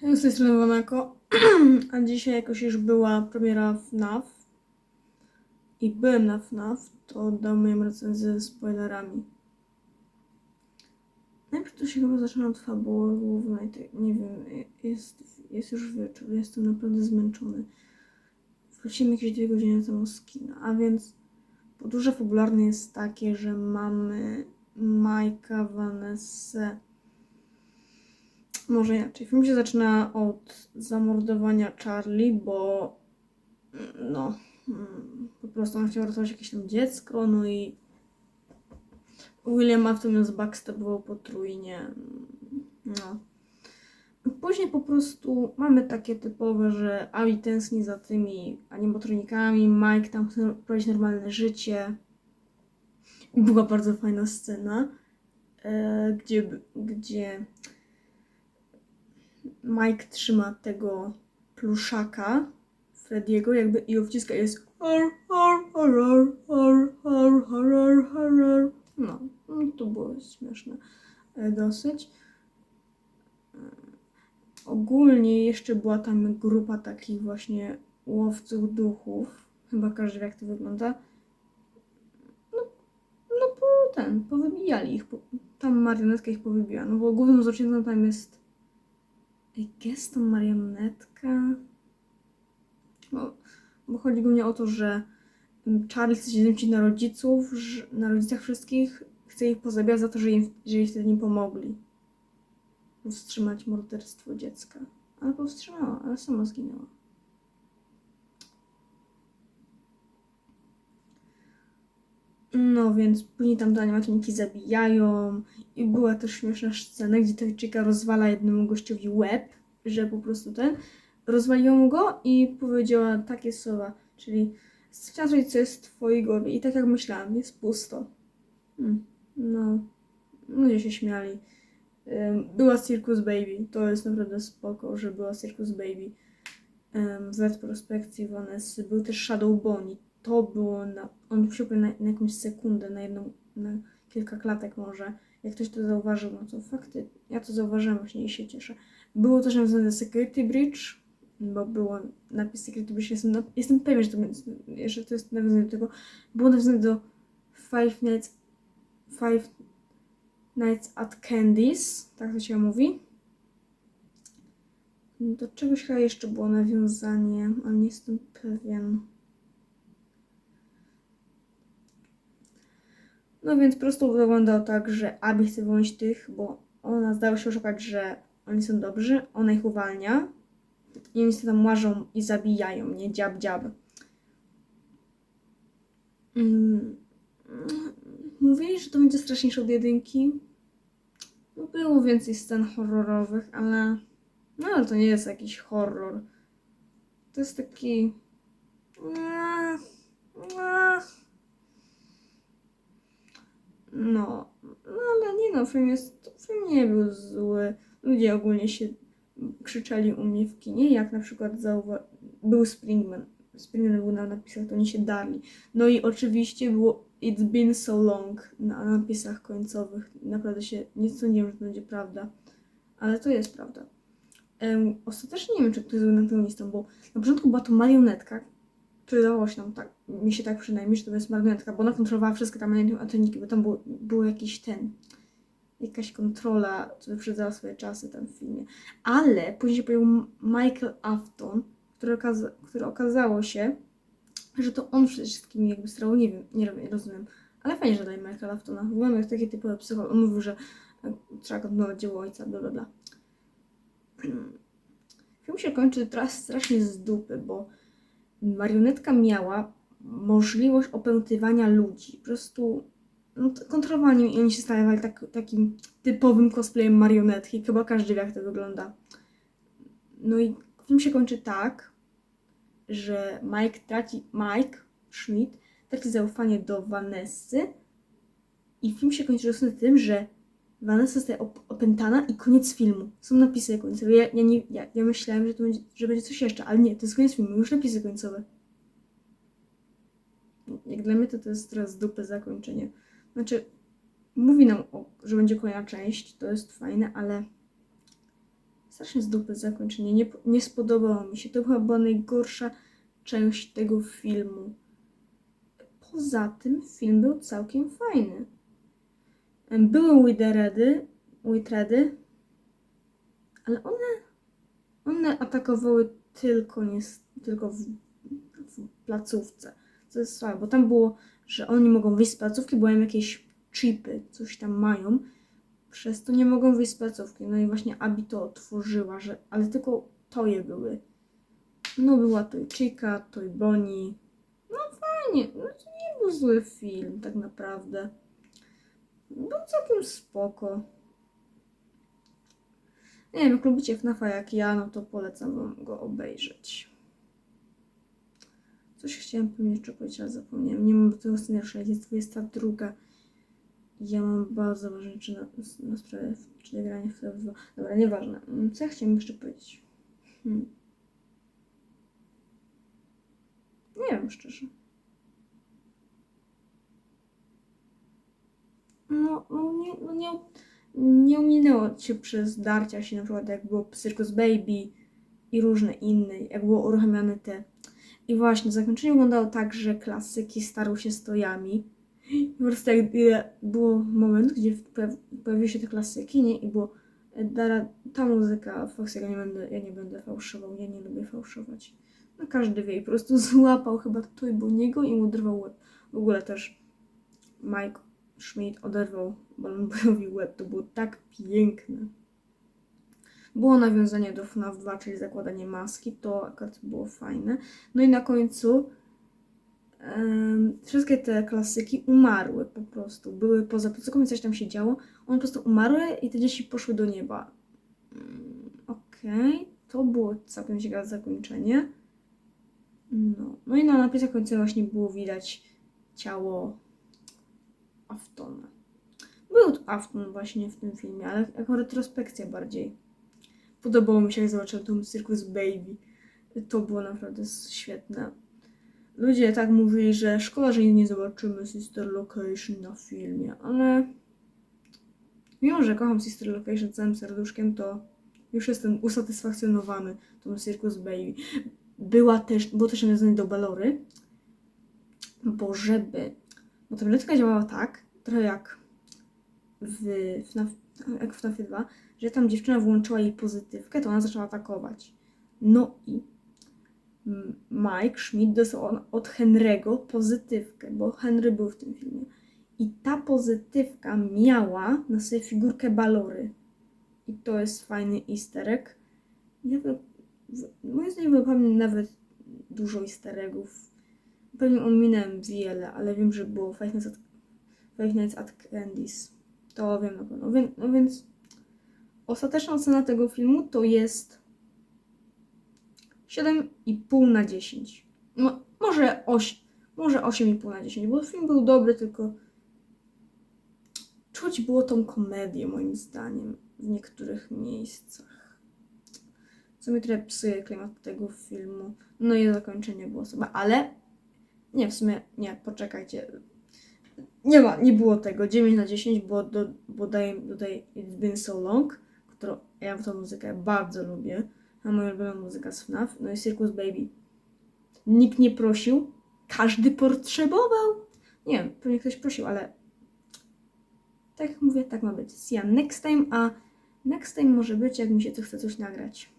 Hej, z tej strony Monako, a dzisiaj jakoś już była premiera FNAF i byłem na FNAF, to dam moją recenzję ze spoilerami. Najpierw to się chyba zaczyna od fabuły głównej, tej- nie wiem, jest, jest już wieczór, jestem naprawdę zmęczony. Wrócimy jakieś dwie godziny temu z kina, a więc podróże fabularne jest takie, że mamy Majka, Vanessę, może inaczej. Film się zaczyna od zamordowania Charlie, bo mm, no, mm, po prostu on chciał ratować jakieś tam dziecko, no i William Afton ją zbackstabował potrójnie. No. Później po prostu mamy takie typowe, że Abby tęskni za tymi animatronikami, Mike tam chce prowadzić normalne życie. Była bardzo fajna scena, e, gdzie, gdzie Mike trzyma tego pluszaka Frediego jakby i wciska jest no, to było śmieszne e, dosyć. E, ogólnie jeszcze była tam grupa takich właśnie łowców duchów. Chyba każdy wie jak to wygląda. No, no po ten, powybijali ich. Tam marionetka ich powybiła. No bo głównym złoczyńcą tam jest Guess to marionetka. Bo, bo chodzi głównie o to, że Charlie chce się zemścić na rodziców, na rodzicach wszystkich, chce ich pozabijać za to, że im, że jej wtedy nie pomogli. Powstrzymać morderstwo dziecka. Ale powstrzymała, ale sama zginęła. No więc później tam te animatroniki zabijają i była też śmieszna scena, gdzie ta chica rozwala jednemu gościowi łeb, że po prostu ten, rozwaliła mu go i powiedziała takie słowa, czyli zrobić, co jest w twojej głowie i tak jak myślałam, jest pusto. Hmm. No, ludzie się śmiali. Była Circus Baby, to jest naprawdę spoko, że była Circus Baby. Ym, Z retrospekcji Vanessy był też Shadow Bonnie. To było na, on się na, na jakąś sekundę, na jedną, na kilka klatek może. Jak ktoś to zauważył, no to fakty, ja to zauważyłem właśnie i się cieszę. Było też nawiązane do Security Bridge, bo było napis Security Bridge, jestem, na, jestem pewien, że to, że to jest nawiązanie do tego. Było nawiązane do Five Nights, Five Nights at Candy's, tak to się mówi. Do czegoś chyba jeszcze było nawiązanie, ale nie jestem pewien. No więc po prostu wyglądało tak, że Abby chce wyłączyć tych, bo ona zdało się oszukać, że oni są dobrzy, ona ich uwalnia i oni sobie tam łażą i zabijają, nie dziab dziab. Mm. Mówili, że to będzie straszniejsze od jedynki. No, było więcej scen horrorowych, ale no ale to nie jest jakiś horror. To jest taki... Eee, No, no ale nie no, film jest, film nie był zły. Ludzie ogólnie się krzyczeli u mnie w kinie, jak na przykład był Springman. Springman był na napisach, to oni się darli. No i oczywiście było It's been so long na napisach końcowych. Naprawdę się nie sądziłem, że to będzie prawda, ale to jest prawda. Em, ostatecznie nie wiem, czy ktoś był antagonistą, bo na początku była to marionetka, wydawało się nam tak, mi się tak przynajmniej, że to jest marionetka, bo ona kontrolowała wszystkie tam animatroniki, bo tam był, był jakiś ten, jakaś kontrola, co wyprzedzała swoje czasy tam w filmie. Ale później się pojawił Michael Afton, który, okaza- który okazało się, że to on przede wszystkim jakby starał, nie wiem, nie, rozumiem, ale fajnie, że dali Michaela Aftona. Wygląda jak taki typowy psycholog. On mówił, że e, trzeba kontynuować dzieło ojca, bla bla bla. Film się kończy teraz strasznie z dupy, bo marionetka miała możliwość opętywania ludzi. Po prostu no, i oni się stawali tak, takim typowym cosplayem marionetki. Chyba każdy wie, jak to wygląda. No i film się kończy tak, że Mike traci, Mike Schmidt traci zaufanie do Vanessy i film się kończy tym, że Vanessa zostaje op- opętana i koniec filmu. Są napisy końcowe. Ja, ja, nie, ja, ja myślałem, że, to będzie, że będzie coś jeszcze, ale nie, to jest koniec filmu, już napisy końcowe. Jak dla mnie to, to jest teraz dupę zakończenie. Znaczy, mówi nam, o, że będzie kolejna część, to jest fajne, ale strasznie z dupy zakończenie. Nie, nie spodobało mi się. To chyba była najgorsza część tego filmu. Poza tym film był całkiem fajny. Były Witheredy, Witheredy, ale one, one atakowały tylko, nie, tylko w, w placówce. Co jest słabe, bo tam było, że oni mogą wyjść z placówki, bo mają jakieś chipy, coś tam mają. Przez to nie mogą wyjść z placówki. No i właśnie Abi to otworzyła, że, ale tylko to je były. No była to Chica, to Bonnie. No fajnie, no to nie był zły film tak naprawdę. Był całkiem spoko. Nie wiem, jak lubicie FNAFa jak ja, no to polecam wam go obejrzeć. Coś chciałam pewnie jeszcze powiedzieć, ale zapomniałem. Nie mam tego scenariusza, jest 22. Ja mam bardzo ważne rzeczy na, na sprawę, czyli granie w te dwa. Dobra, nieważne. Mm, Co ja chciałam jeszcze powiedzieć? Hmm. Nie wiem szczerze. No, no, nie, no nie, nie ominęło cię przez darcia się, na przykład jak było Circus Baby i różne inne, jak było uruchamiane te. I właśnie, zakończenie wyglądało tak, że klasyki starły się stojami. I po prostu jak było moment, gdzie pojaw- pojawiły się te klasyki, nie? I było e, Dara, ta muzyka, Fox, ja nie będę, ja nie będę fałszował, ja nie lubię fałszować. No każdy wie i po prostu złapał chyba Toy Boniego i mu oderwał łeb. W ogóle też Mike Schmidt oderwał Balloon Boyowi łeb. To było tak piękne. Było nawiązanie do FNAF 2, czyli zakładanie maski. To akurat było fajne. No i na końcu em, wszystkie te klasyki umarły po prostu. Były poza placówką i coś tam się działo. One po prostu umarły i te dzieci poszły do nieba. Mm, Okej, to było całkiem ciekawe zakończenie. No, no i na napisach końcowych właśnie było widać ciało Aftona. Był to Afton właśnie w tym filmie, ale jako retrospekcja bardziej. Podobało mi się, jak zobaczyłem tą Circus Baby. To było naprawdę świetne. Ludzie tak mówili, że szkoda, że nie zobaczymy Sister Location na filmie, ale mimo, że kocham Sister Location całym serduszkiem, to już jestem usatysfakcjonowany tą Circus Baby. Była też, było też nawiązanie do Balory, bo żeby, bo ta bibliotka działała tak, trochę jak w FNAF, jak w FNAF 2, że tam dziewczyna włączyła jej pozytywkę, to ona zaczęła atakować. No i Mike Schmidt dostał od Henry'ego pozytywkę, bo Henry był w tym filmie. I ta pozytywka miała na sobie figurkę Balory. I to jest fajny easter egg. Ja moim zdaniem wypomnę nawet dużo easter eggów. Pewnie ominąłem wiele, ale wiem, że było Five Nights at, Five Candy's. To wiem na pewno. Wie, no więc ostateczna ocena tego filmu to jest 7,5 na 10. Mo, może 8, może 8,5 na 10, bo film był dobry, tylko czuć było tą komedię moim zdaniem w niektórych miejscach. Co mi trochę psuje klimat tego filmu. No i zakończenie było sobie, ale nie, w sumie nie, poczekajcie. Nie ma, nie było tego. 9 na 10, bo, do, bo daję tutaj It's Been So Long, którą ja tą muzykę bardzo lubię. A moja ulubiona muzyka z FNAF, no i Circus Baby. Nikt nie prosił, każdy potrzebował. Nie wiem, pewnie ktoś prosił, ale tak jak mówię, tak ma być. See ya next time, a next time może być, jak mi się to chce coś nagrać.